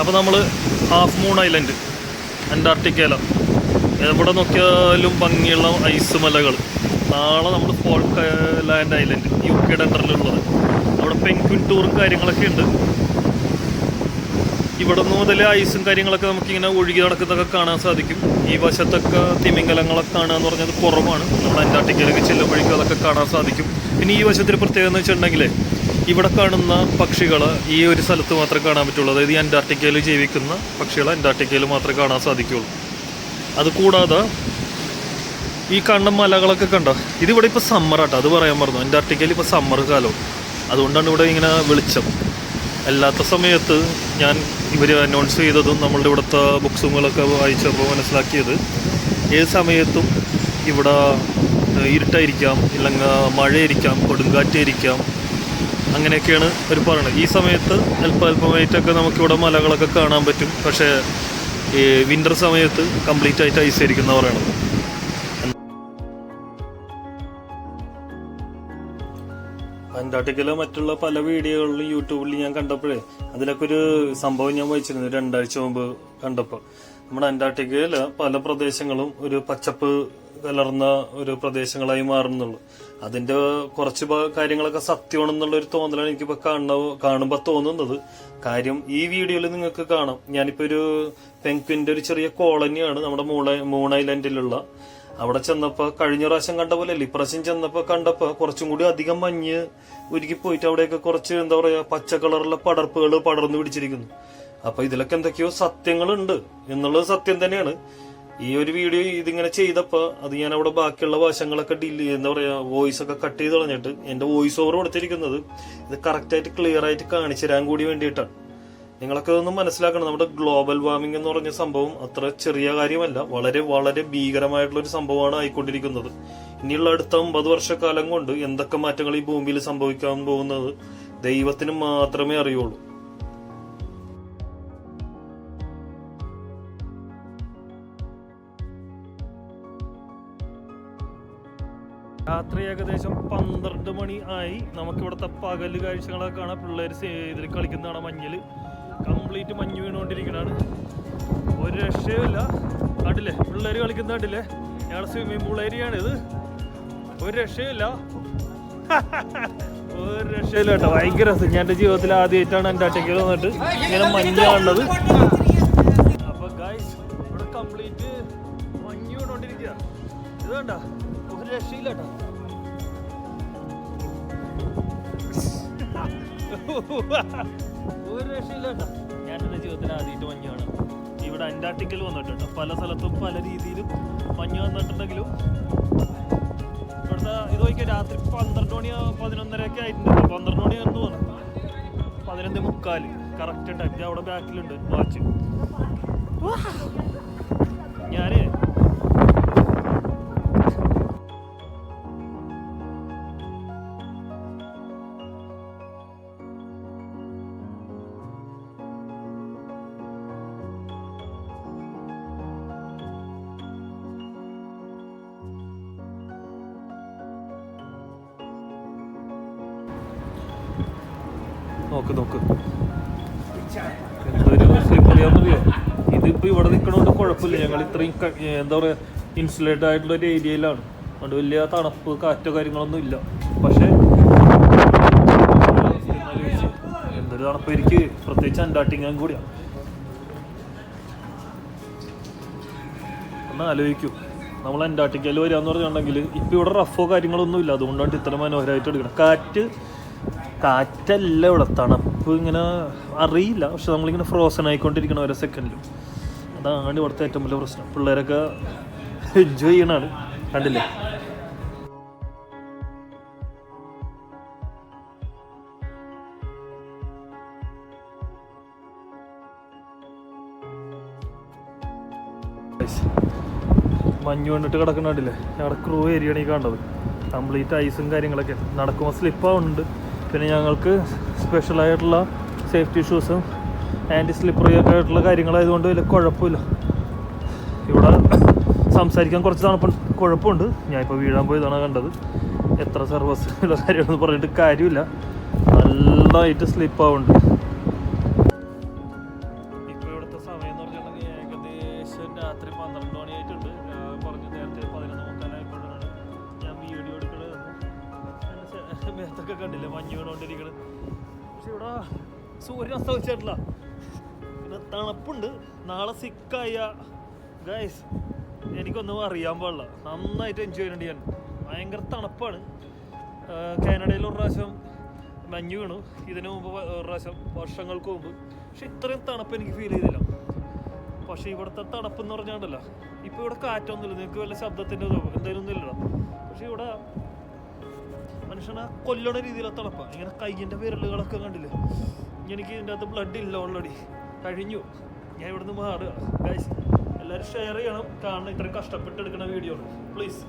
അപ്പോൾ നമ്മൾ half moon island അന്റാർട്ടിക്കയില. എവിടെ നോക്കിയാലും ഭംഗിയുള്ള ഐസ് മലകൾ. നാളെ നമ്മൾ ഫോൾക്ക് ലാൻഡ് ഐലൻഡ് യു കെയുടെ അണ്ടറിലുള്ളത് അവിടെ പെൻക്വിൻ ടൂറും കാര്യങ്ങളൊക്കെ ഉണ്ട്. ഇവിടെ നിന്ന് മുതൽ ഐസും കാര്യങ്ങളൊക്കെ നമുക്കിങ്ങനെ ഒഴുകി നടക്കുന്നതൊക്കെ കാണാൻ സാധിക്കും. ഈ വശത്തൊക്കെ തിമിംഗലങ്ങളൊക്കെ കാണുക എന്ന് പറഞ്ഞത് കുറവാണ്. നമ്മൾ അന്റാർട്ടിക്കയിലേക്ക് ചെല്ലുമ്പോഴേക്കും അതൊക്കെ കാണാൻ സാധിക്കും. പിന്നെ ഈ വശത്തിൽ പ്രത്യേകത എന്ന് വെച്ചിട്ടുണ്ടെങ്കിൽ ഇവിടെ കാണുന്ന പക്ഷികൾ ഈ ഒരു സ്ഥലത്ത് മാത്രമേ കാണാൻ പറ്റുള്ളൂ. അതായത് ഈ അന്റാർട്ടിക്കയിൽ ജീവിക്കുന്ന പക്ഷികൾ അന്റാർട്ടിക്കയിൽ മാത്രമേ കാണാൻ സാധിക്കുള്ളൂ. അതുകൂടാതെ ഈ കാണുന്ന മലകളൊക്കെ കണ്ടോ? ഇതിവിടെ ഇപ്പോൾ സമ്മറാട്ടോ അത് പറയാൻ പറഞ്ഞു അന്റാർട്ടിക്കയിൽ ഇപ്പോൾ സമ്മർ കാലം. അതുകൊണ്ടാണ് ഇവിടെ ഇങ്ങനെ വെളിച്ചം. അല്ലാത്ത സമയത്ത് ഞാൻ ഇവർ അനൗൺസ് ചെയ്തതും നമ്മളുടെ ഇവിടുത്തെ ബുക്സുകളൊക്കെ വായിച്ചപ്പോൾ മനസ്സിലാക്കിയത്. ഏത് സമയത്തും ഇവിടെ ഇരുട്ടായിരിക്കാം ഇല്ലെങ്കിൽ മഴയായിരിക്കാം കൊടുങ്കാറ്റായിരിക്കാം അങ്ങനെയൊക്കെയാണ് അവർ പറയുന്നത് ഈ സമയത്ത് അല്പ അല്പമായിട്ടൊക്കെ നമുക്കിവിടെ മലകളൊക്കെ കാണാൻ പറ്റും. പക്ഷേ വിന്റർ സമയത്ത് കംപ്ലീറ്റ് ആയിട്ട് ഐസ് ആയിരിക്കും എന്ന് പറയണത് അന്റാർട്ടിക്കയിലെ മറ്റുള്ള പല വീഡിയോകളിലും യൂട്യൂബിൽ ഞാൻ കണ്ടപ്പോഴേ അതിലൊക്കെ ഒരു സംഭവം ഞാൻ വായിച്ചിരുന്നു രണ്ടാഴ്ച മുമ്പ് കണ്ടപ്പോൾ. നമ്മുടെ അന്റാർട്ടിക്കയിലെ പല പ്രദേശങ്ങളും ഒരു പച്ചപ്പ് കലർന്ന ഒരു പ്രദേശങ്ങളായി മാറുന്നുള്ളൂ. അതിന്റെ കുറച്ച് കാര്യങ്ങളൊക്കെ സത്യമാണെന്നുള്ള ഒരു തോന്നലാണ് എനിക്കിപ്പോ കാണുന്ന കാണുമ്പോൾ തോന്നുന്നത്. കാര്യം ഈ വീഡിയോയിൽ നിങ്ങൾക്ക് കാണാം. ഞാനിപ്പോ ഒരു പെൻക്വിന്റെ ഒരു ചെറിയ കോളനിയാണ് നമ്മുടെ മൂണ മൂൺ ഐലൻഡിലുള്ള. അവിടെ ചെന്നപ്പോ കഴിഞ്ഞ പ്രാവശ്യം കണ്ട പോലെ അല്ല ഇപ്രാവശ്യം ചെന്നപ്പോ കണ്ടപ്പോ കുറച്ചും കൂടി അധികം മഞ്ഞ് ഒരുക്കി പോയിട്ട് അവിടെയൊക്കെ കുറച്ച് എന്താ പറയാ പച്ച കളറുള്ള പടർപ്പുകൾ പടർന്നു പിടിച്ചിരിക്കുന്നു. അപ്പൊ ഇതിലൊക്കെ എന്തൊക്കെയോ സത്യങ്ങളുണ്ട് എന്നുള്ളത് സത്യം തന്നെയാണ്. ഈ ഒരു വീഡിയോ ഇതിങ്ങനെ ചെയ്തപ്പോ അത് ഞാൻ അവിടെ ബാക്കിയുള്ള വശങ്ങളൊക്കെ ഡിലി എന്താ പറയാ വോയിസ് ഒക്കെ കട്ട് ചെയ്ത് കളഞ്ഞിട്ട് എന്റെ വോയിസ് ഓവർ കൊടുത്തിരിക്കുന്നത് ഇത് കറക്റ്റ് ആയിട്ട് ക്ലിയർ ആയിട്ട് കാണിച്ചു തരാൻ കൂടി വേണ്ടിയിട്ടാണ്. നിങ്ങളൊക്കെ ഇതൊന്നും മനസ്സിലാക്കണം നമ്മുടെ ഗ്ലോബൽ വാർമിംഗ് എന്ന് പറഞ്ഞ സംഭവം അത്ര ചെറിയ കാര്യമല്ല വളരെ വളരെ ഭീകരമായിട്ടുള്ള ഒരു സംഭവമാണ് ആയിക്കൊണ്ടിരിക്കുന്നത്. ഇനിയുള്ള അടുത്ത അമ്പത് വർഷക്കാലം കൊണ്ട് എന്തൊക്കെ മാറ്റങ്ങൾ ഈ ഭൂമിയിൽ സംഭവിക്കാൻ പോകുന്നത് ദൈവത്തിന് മാത്രമേ അറിയുള്ളൂ. രാത്രി ഏകദേശം പന്ത്രണ്ട് മണി ആയി നമുക്കിവിടുത്തെ പകൽ കാഴ്ചകളൊക്കെ കാണാം. പിള്ളേർ ഇതിൽ കളിക്കുന്നതാണ് മഞ്ഞിൽ. കംപ്ലീറ്റ് മഞ്ഞ് വീണുകൊണ്ടിരിക്കുന്നതാണ് ഒരു രക്ഷയുമില്ല. കണ്ടില്ലേ? പിള്ളേർ കളിക്കുന്ന കണ്ടില്ലേ? ഞങ്ങളുടെ സ്വിമ്മിംഗ് പൂൾ ഏരിയ ആണ് ഇത്. ഒരു രക്ഷയുമില്ല. ഒരു രക്ഷയില്ല കേട്ടോ. ഭയങ്കര രസം. ഞാൻ എന്റെ ജീവിതത്തിൽ ആദ്യമായിട്ടാണ് എന്റെ അറ്റയ്ക്ക് വന്നിട്ട് ഇങ്ങനെ മഞ്ഞ് കാണുന്നത്. അപ്പൊ ഗൈസ് ഇവിടെ കംപ്ലീറ്റ് മഞ്ഞ് വീണുകൊണ്ടിരിക്കുക ഇത് ഒരു രക്ഷയില്ല കേട്ടോ. ഒരു രക്ഷയില്ല ഞാൻ എന്റെ ജീവിതത്തിൽ ആദ്യമായിട്ട് മഞ്ഞ് ഇവിടെ അന്റാർട്ടിക്കൽ വന്നിട്ടുണ്ട്. പല സ്ഥലത്തും പല രീതിയിലും മഞ്ഞ് വന്നിട്ടുണ്ടെങ്കിലും ഇവിടുത്തെ ഇത് നോക്കിയാൽ രാത്രി പന്ത്രണ്ട് മണി പതിനൊന്നരയൊക്കെ ആയിട്ടുണ്ട്. പന്ത്രണ്ട് മണി എന്ന് തോന്നുന്നു. പതിനൊന്ന് മുക്കാൽ കറക്റ്റ് ടൈം അവിടെ ബാക്കിലുണ്ട് വാച്ച് നോക്ക് നോക്ക്. എന്തൊരു സ്ലിപ്പറിയാന്നറിയോ ഇതിപ്പോ ഇവിടെ നിൽക്കണോണ്ട് കുഴപ്പമില്ല. ഞങ്ങൾ ഇത്രയും എന്താ പറയാ ഇൻസുലേറ്റഡ് ആയിട്ടുള്ള ഒരു ഏരിയയിലാണ്. അതുകൊണ്ട് വലിയ തണുപ്പ് കാറ്റോ കാര്യങ്ങളൊന്നും ഇല്ല. പക്ഷേ എന്തൊരു തണുപ്പ്. എനിക്ക് പ്രത്യേകിച്ച് അന്റാർട്ടിങ്ങാൻ കൂടിയാണ് ഒന്ന് ആലോചിക്കൂ. നമ്മൾ അന്റാർട്ടിക്കയിൽ വരികയെന്ന് പറഞ്ഞിട്ടുണ്ടെങ്കിൽ ഇപ്പോൾ ഇവിടെ റഫോ കാര്യങ്ങളൊന്നും ഇല്ല. അതുകൊണ്ടാണ് ഇത്ര മനോഹരമായിട്ട് എടുക്കണം കാറ്റ് കാറ്റല്ല ഇവിടെ തണുപ്പ് ഇങ്ങനെ അറിയില്ല. പക്ഷെ നമ്മളിങ്ങനെ ഫ്രോസൺ ആയിക്കൊണ്ടിരിക്കണം ഓരോ സെക്കൻഡിലും അതാണ് ഇവിടുത്തെ ഏറ്റവും വലിയ പ്രശ്നം. പിള്ളേരൊക്കെ എൻജോയ് ചെയ്യണാണ് കണ്ടില്ലേ? മഞ്ഞ് വന്നിട്ട് കിടക്കുന്നുണ്ടല്ലേ ഞങ്ങളുടെ ക്രൂ ഏരിയയാണ് ഈ കണ്ടത് കംപ്ലീറ്റ് ഐസും കാര്യങ്ങളൊക്കെ. നടക്കുമ്പോൾ സ്ലിപ്പാവുന്നുണ്ട് പിന്നെ ഞങ്ങൾക്ക് സ്പെഷ്യലായിട്ടുള്ള സേഫ്റ്റി ഷൂസും ആന്റി സ്ലിപ്പറി ഒക്കെ ആയിട്ടുള്ള കാര്യങ്ങളായതുകൊണ്ട് വലിയ കുഴപ്പമില്ല. ഇവിടെ സംസാരിക്കാൻ കുറച്ച് തണുപ്പ് കുഴപ്പമുണ്ട്. ഞാനിപ്പോൾ വീഴാൻ പോയതാണ് കണ്ടത്. എത്ര സർവീസ് കാര്യമെന്ന് പറഞ്ഞിട്ട് കാര്യമില്ല. നല്ലതായിട്ട് സ്ലിപ്പാവുന്നുണ്ട് ഈ പുറത്തൊക്കെ കണ്ടില്ലേ? മഞ്ഞ് വീണോണ്ടിരിക്കണ് പക്ഷെ ഇവിടെ സൂര്യൻ അസ്തമിച്ചിട്ടില്ല. പിന്നെ തണുപ്പുണ്ട്. നാളെ സിക്കായ ഗൈസ് എനിക്കൊന്നും അറിയാൻ പാടില്ല. നന്നായിട്ട് എൻജോയ് ചെയ്യുന്നുണ്ട് ഞാൻ. ഭയങ്കര തണുപ്പാണ്. കാനഡയിൽ ഒരു പ്രാവശ്യം മഞ്ഞ് വീണു. ഇതിനു മുമ്പ് ഒരു പ്രാവശ്യം വർഷങ്ങൾക്ക് മുമ്പ്. പക്ഷെ ഇത്രയും തണുപ്പ് എനിക്ക് ഫീൽ ചെയ്തില്ല. പക്ഷേ ഇവിടുത്തെ തണുപ്പ് എന്ന് പറഞ്ഞാണ്ടല്ലോ ഇപ്പോൾ ഇവിടെ കാറ്റൊന്നുമില്ല. നിങ്ങൾക്ക് വല്ല ശബ്ദത്തിന്റെ എന്തെങ്കിലും ഒന്നുമില്ല പക്ഷെ ഇവിടെ മനുഷ്യനെ കൊല്ലണ രീതിയിലെ തണുപ്പാ ഇങ്ങനെ കയ്യിന്റെ വിരലുകളൊക്കെ കണ്ടില്ലേ? എനിക്ക് ഇതിന്റെ അകത്ത് ബ്ലഡ് ഇല്ല ഓൾറെഡി കഴിഞ്ഞു. ഞാൻ ഇവിടുന്ന് മാറുക. എല്ലാവരും ഷെയർ ചെയ്യണം. കാരണം ഇത്രയും കഷ്ടപ്പെട്ട് എടുക്കുന്ന വീഡിയോ പ്ലീസ്